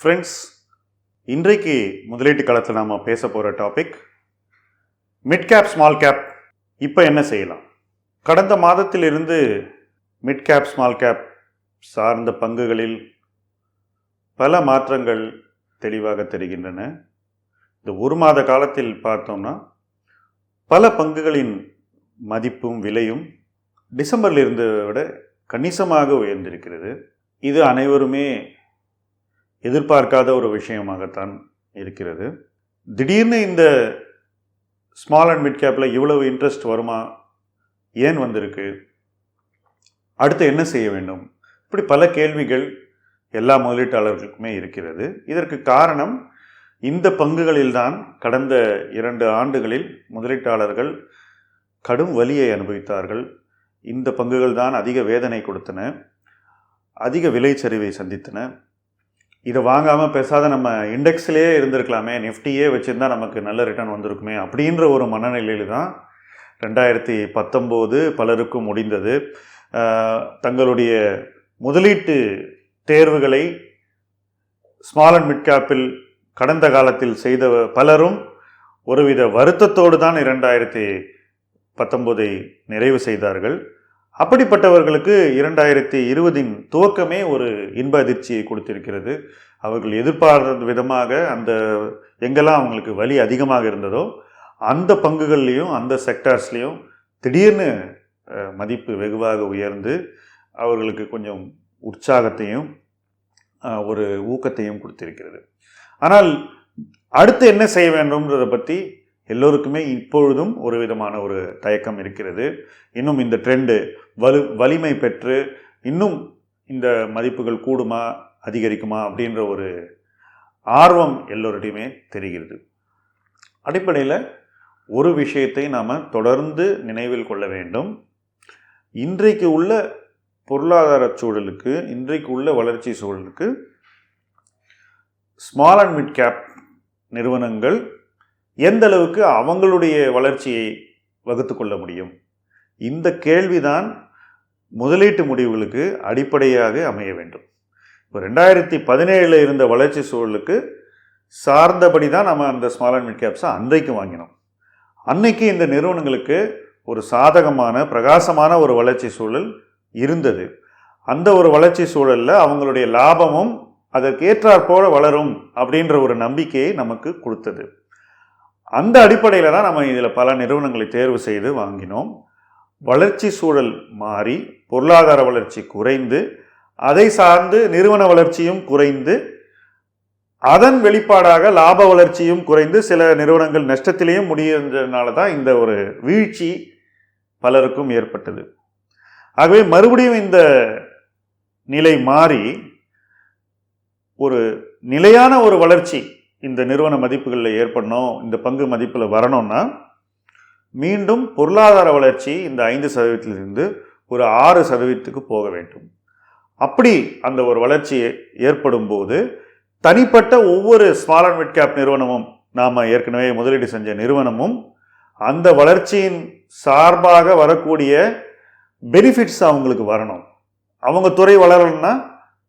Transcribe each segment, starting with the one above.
Friends இன்றைக்கு முதலீட்டு காலத்தில் நாம் பேச போகிற topic mid cap small cap இப்போ என்ன செய்யலாம்? கடந்த மாதத்திலிருந்து மிட் கேப் ஸ்மால் கேப் சார்ந்த பங்குகளில் பல மாற்றங்கள் தெளிவாக தெரிகின்றன. இந்த ஒரு மாத காலத்தில் பார்த்தோம்னா பல பங்குகளின் மதிப்பும் விலையும் டிசம்பரில் இருந்ததை விட கணிசமாக உயர்ந்திருக்கிறது. இது அனைவருமே எதிர்பார்க்காத ஒரு விஷயமாகத்தான் இருக்கிறது. திடீர்னு இந்த ஸ்மால் அண்ட் மிட் கேப்பில் இவ்வளவு இன்ட்ரெஸ்ட் வருமா? ஏன் வந்திருக்கு? அடுத்து என்ன செய்ய வேண்டும்? இப்படி பல கேள்விகள் எல்லா முதலீட்டாளர்களுக்குமே இருக்கிறது. இதற்கு காரணம் இந்த பங்குகளில்தான் கடந்த இரண்டு ஆண்டுகளில் முதலீட்டாளர்கள் கடும் வலியை அனுபவித்தார்கள். இந்த பங்குகள் தான் அதிக வேதனை கொடுத்தன அதிக விலை சரிவை சந்தித்தன. இதை வாங்காமல் பேசாத நம்ம இண்டெக்ஸ்லேயே இருந்திருக்கலாமே நிஃப்டியே வச்சுருந்தா நமக்கு நல்ல ரிட்டர்ன் வந்திருக்குமே அப்படின்ற ஒரு மனநிலையில் தான் ரெண்டாயிரத்தி பத்தொம்போது பலருக்கும் முடிந்தது. தங்களுடைய முதலீட்டு தேர்வுகளை ஸ்மால் அண்ட் மிட் கேப்பில் கடந்த காலத்தில் செய்த பலரும் ஒருவித வருத்தத்தோடு தான் இரண்டாயிரத்தி பத்தொம்போதை நிறைவு செய்தார்கள். அப்படிப்பட்டவர்களுக்கு இரண்டாயிரத்தி இருபதின் துவக்கமே ஒரு இன்ப அதிர்ச்சியை கொடுத்திருக்கிறது. அவர்கள் எதிர்பார்த்த விதமாக அந்த எங்கெல்லாம் அவங்களுக்கு வலி அதிகமாக இருந்ததோ அந்த பங்குகள்லேயும் அந்த செக்டார்ஸ்லேயும் திடீர்னு மதிப்பு வெகுவாக உயர்ந்து அவர்களுக்கு கொஞ்சம் உற்சாகத்தையும் ஒரு ஊக்கத்தையும் கொடுத்திருக்கிறது. ஆனால் அடுத்து என்ன செய்ய வேண்டும்ன்றதை பற்றி எல்லோருக்குமே இப்பொழுதும் ஒரு விதமான ஒரு தயக்கம் இருக்கிறது. இன்னும் இந்த ட்ரெண்டு வலு வலிமை பெற்று இன்னும் இந்த மதிப்புகள் கூடுமா அதிகரிக்குமா அப்படின்ற ஒரு ஆர்வம் எல்லோருடையுமே தெரிகிறது. அடிப்படையில் ஒரு விஷயத்தை நாம் தொடர்ந்து நினைவில் கொள்ள வேண்டும். இன்றைக்கு உள்ள பொருளாதார சூழலுக்கு இன்றைக்கு உள்ள வளர்ச்சி சூழலுக்கு ஸ்மால் அண்ட் மிட் கேப் நிறுவனங்கள் எந்த அளவுக்கு அவங்களுடைய வளர்ச்சியை வகுத்து கொள்ள முடியும்? இந்த கேள்விதான் முதலீட்டு முடிவுகளுக்கு அடிப்படையாக அமைய வேண்டும். இப்போ ரெண்டாயிரத்தி பதினேழில் இருந்த வளர்ச்சி சூழலுக்கு சார்ந்தபடி தான் நம்ம அந்த ஸ்மால் அண்ட் மிட் கேப்ஸை அன்றைக்கு வாங்கினோம். அன்னைக்கு இந்த நிறுவனங்களுக்கு ஒரு சாதகமான பிரகாசமான ஒரு வளர்ச்சி சூழல் இருந்தது. அந்த ஒரு வளர்ச்சி சூழலில் அவங்களுடைய லாபமும் அதற்கேற்றாற்போல வளரும் அப்படின்ற ஒரு நம்பிக்கையை நமக்கு கொடுத்தது. அந்த அடிப்படையில் தான் நம்ம இதில் பல நிறுவனங்களை தேர்வு செய்து வாங்கினோம். வளர்ச்சி சூழல் மாறி பொருளாதார வளர்ச்சி குறைந்து அதை சார்ந்து நிறுவன வளர்ச்சியும் குறைந்து அதன் வெளிப்பாடாக லாப வளர்ச்சியும் குறைந்து சில நிறுவனங்கள் நஷ்டத்திலேயும் முடியறதுனால தான் இந்த ஒரு வீழ்ச்சி பலருக்கும் ஏற்பட்டது. ஆகவே மறுபடியும் இந்த நிலை மாறி ஒரு நிலையான ஒரு வளர்ச்சி இந்த நிறுவன மதிப்புகளில் ஏற்படணும் இந்த பங்கு மதிப்பில் வரணும்னா மீண்டும் பொருளாதார வளர்ச்சி இந்த ஐந்து சதவீதத்திலிருந்து ஒரு ஆறு சதவீதத்துக்கு போக வேண்டும். அப்படி அந்த ஒரு வளர்ச்சி ஏற்படும் போது தனிப்பட்ட ஒவ்வொரு ஸ்மால் அண்ட் மிட் கேப் நிறுவனமும் நாம் ஏற்கனவே முதலீடு செஞ்ச நிறுவனமும் அந்த வளர்ச்சியின் சார்பாக வரக்கூடிய பெனிஃபிட்ஸ் அவங்களுக்கு வரணும். அவங்க துறை வளரணும்னா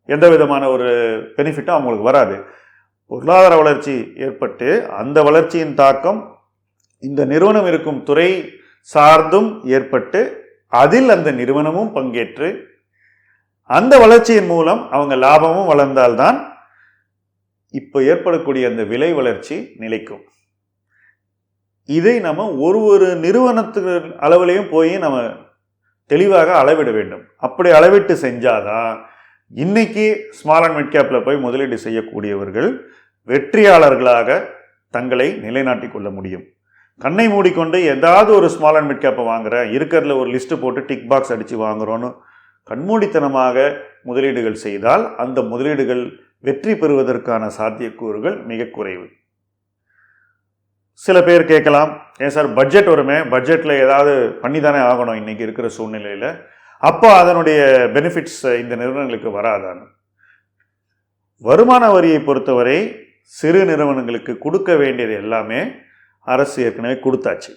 எந்த விதமான ஒரு பெனிஃபிட்டும் அவங்களுக்கு வராது. பொருளாதார வளர்ச்சி ஏற்பட்டு அந்த வளர்ச்சியின் தாக்கம் இந்த நிறுவனம் இருக்கும் துறை சார்ந்தும் ஏற்பட்டு அதில் அந்த நிறுவனமும் பங்கேற்று அந்த வளர்ச்சியின் மூலம் அவங்க லாபமும் வளர்ந்தால்தான் இப்போ ஏற்படக்கூடிய அந்த விலை வளர்ச்சி நிலைக்கும். இதை நம்ம ஒரு ஒரு நிறுவனத்துக்கு அளவுலையும் போய் நம்ம தெளிவாக அளவிட வேண்டும். அப்படி அளவிட்டு செஞ்சாதான் இன்னைக்கு ஸ்மால் அண்ட் மிட் கேப்பில் போய் முதலீடு செய்யக்கூடியவர்கள் வெற்றியாளர்களாக தங்களை நிலைநாட்டிக் கொள்ள முடியும். கண்ணை மூடிக்கொண்டு ஏதாவது ஒரு ஸ்மால் அண்ட் மிட் கேப்பை வாங்குறேன் இருக்கிறதுல ஒரு லிஸ்ட்டு போட்டு டிக் பாக்ஸ் அடித்து வாங்குறோன்னு கண்மூடித்தனமாக முதலீடுகள் செய்தால் அந்த முதலீடுகள் வெற்றி பெறுவதற்கான சாத்தியக்கூறுகள் மிக குறைவு. சில பேர் கேட்கலாம் ஏன் சார் பட்ஜெட் வருமே பட்ஜெட்டில் ஏதாவது பண்ணி தானே ஆகணும் இன்றைக்கி இருக்கிற சூழ்நிலையில்? அப்போ அதனுடைய பெனிஃபிட்ஸ் இந்த நிறுவனங்களுக்கு வராதான்னு வருமான வரியை பொறுத்தவரை சிறு நிறுவனங்களுக்கு கொடுக்க வேண்டியது எல்லாமே அரசு ஏற்கனவே கொடுத்தாச்சு.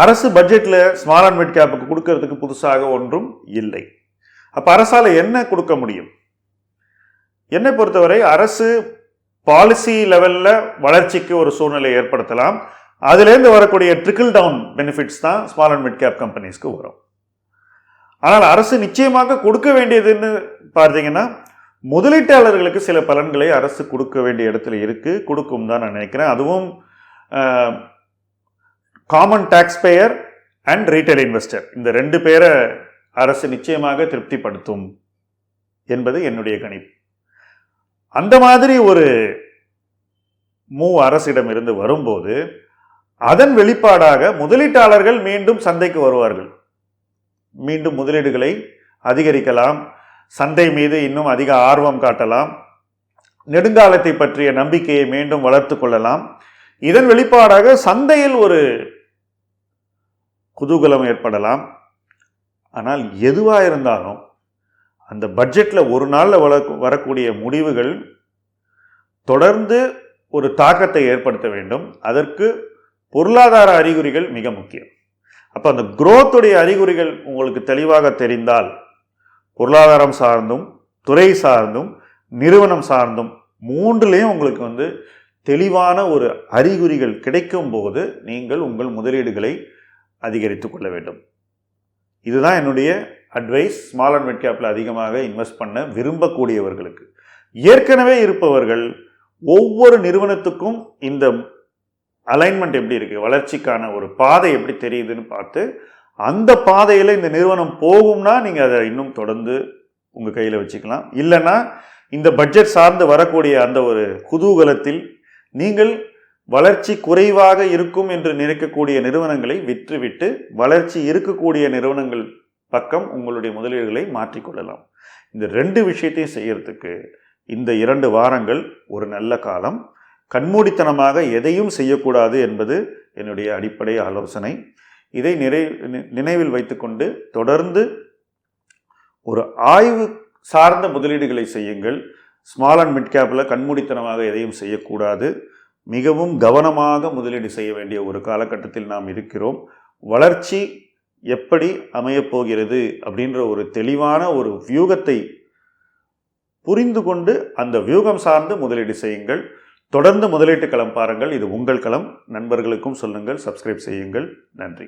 அரசு பட்ஜெட்டில் ஸ்மால் அண்ட் மிட் கேப்புக்கு கொடுக்கறதுக்கு புதுசாக ஒன்றும் இல்லை. அப்போ அரசால் என்ன கொடுக்க முடியும்? என்னை பொறுத்தவரை அரசு பாலிசி லெவலில் வளர்ச்சிக்கு ஒரு சூழ்நிலை ஏற்படுத்தலாம். அதுலேருந்து வரக்கூடிய ட்ரிக்கிள் டவுன் பெனிஃபிட்ஸ் தான் ஸ்மால் அண்ட் மிட் கேப் கம்பெனிஸ்க்கு வரும். ஆனால் அரசு நிச்சயமாக கொடுக்க வேண்டியதுன்னு பார்த்தீங்கன்னா முதலீட்டாளர்களுக்கு சில பலன்களை அரசு கொடுக்க வேண்டிய இடத்துல இருக்குது கொடுக்கும் தான் நான் நினைக்கிறேன். அதுவும் common tax payer and retail investor இந்த ரெண்டு பேரை அரசு நிச்சயமாக திருப்திப்படுத்தும் என்பது என்னுடைய கணிப்பு. அந்த மாதிரி ஒரு மூவ் அரசிடம் இருந்து வரும்போது அதன் வெளிப்பாடாக முதலீட்டாளர்கள் மீண்டும் சந்தைக்கு வருவார்கள். மீண்டும் முதலீடுகளை அதிகரிக்கலாம். சந்தை மீது இன்னும் அதிக ஆர்வம் காட்டலாம். நெடுங்காலத்தை பற்றிய நம்பிக்கையை மீண்டும் வளர்த்து கொள்ளலாம். இதன் வெளிப்பாடாக சந்தையில் ஒரு குதூகலம் ஏற்படலாம். ஆனால் எதுவாக இருந்தாலும் அந்த பட்ஜெட்டில் ஒரு நாளில் வள வரக்கூடிய முடிவுகள் தொடர்ந்து ஒரு தாக்கத்தை ஏற்படுத்த வேண்டும். அதற்கு பொருளாதார அறிகுறிகள் மிக முக்கியம். அப்போ அந்த குரோத்துடைய அறிகுறிகள் உங்களுக்கு தெளிவாக தெரிந்தால் பொருளாதாரம் சார்ந்தும் துறை சார்ந்தும் நிறுவனம் சார்ந்தும் மூன்றுலேயும் உங்களுக்கு வந்து தெளிவான ஒரு அறிகுறிகள் கிடைக்கும் போது நீங்கள் உங்கள் முதலீடுகளை அதிகரித்து கொள்ள வேண்டும். இதுதான் என்னுடைய அட்வைஸ் ஸ்மால் அண்ட் மிட் கேப்பில் அதிகமாக இன்வெஸ்ட் பண்ண விரும்பக்கூடியவர்களுக்கு. ஏற்கனவே இருப்பவர்கள் ஒவ்வொரு நிறுவனத்துக்கும் இந்த அலைன்மெண்ட் எப்படி இருக்குது வளர்ச்சிக்கான ஒரு பாதை எப்படி தெரியுதுன்னு பார்த்து அந்த பாதையில் இந்த நிறுவனம் போகும்னா நீங்கள் அதை இன்னும் தொடர்ந்து உங்கள் கையில் வச்சுக்கலாம். இல்லைன்னா இந்த பட்ஜெட் சார்ந்து வரக்கூடிய அந்த ஒரு குதூகலத்தில் நீங்கள் வளர்ச்சி குறைவாக இருக்கும் என்று நினைக்கக்கூடிய நிறுவனங்களை விற்றுவிட்டு வளர்ச்சி இருக்கக்கூடிய நிறுவனங்கள் பக்கம் உங்களுடைய முதலீடுகளை மாற்றிக்கொள்ளலாம். இந்த ரெண்டு விஷயத்தையும் செய்யறதுக்கு இந்த இரண்டு வாரங்கள் ஒரு நல்ல காலம். கண்மூடித்தனமாக எதையும் செய்யக்கூடாது என்பது என்னுடைய அடிப்படை ஆலோசனை. இதை நிறை நினைவில் வைத்துக்கொண்டு தொடர்ந்து ஒரு ஆய்வு சார்ந்த முதலீடுகளை செய்யுங்கள். ஸ்மால் அண்ட் மிட் கேப்பில் கண்மூடித்தனமாக எதையும் செய்யக்கூடாது. மிகவும் கவனமாக முதலீடு செய்ய வேண்டிய ஒரு காலகட்டத்தில் நாம் இருக்கிறோம். வளர்ச்சி எப்படி அமையப்போகிறது அப்படின்ற ஒரு தெளிவான ஒரு வியூகத்தை புரிந்து கொண்டு அந்த வியூகம் சார்ந்து முதலீடு செய்யுங்கள். தொடர்ந்து முதலீட்டு களம் பாருங்கள். இது உங்கள் களம் நண்பர்களுக்கும் சொல்லுங்கள். சப்ஸ்கிரைப் செய்யுங்கள். நன்றி.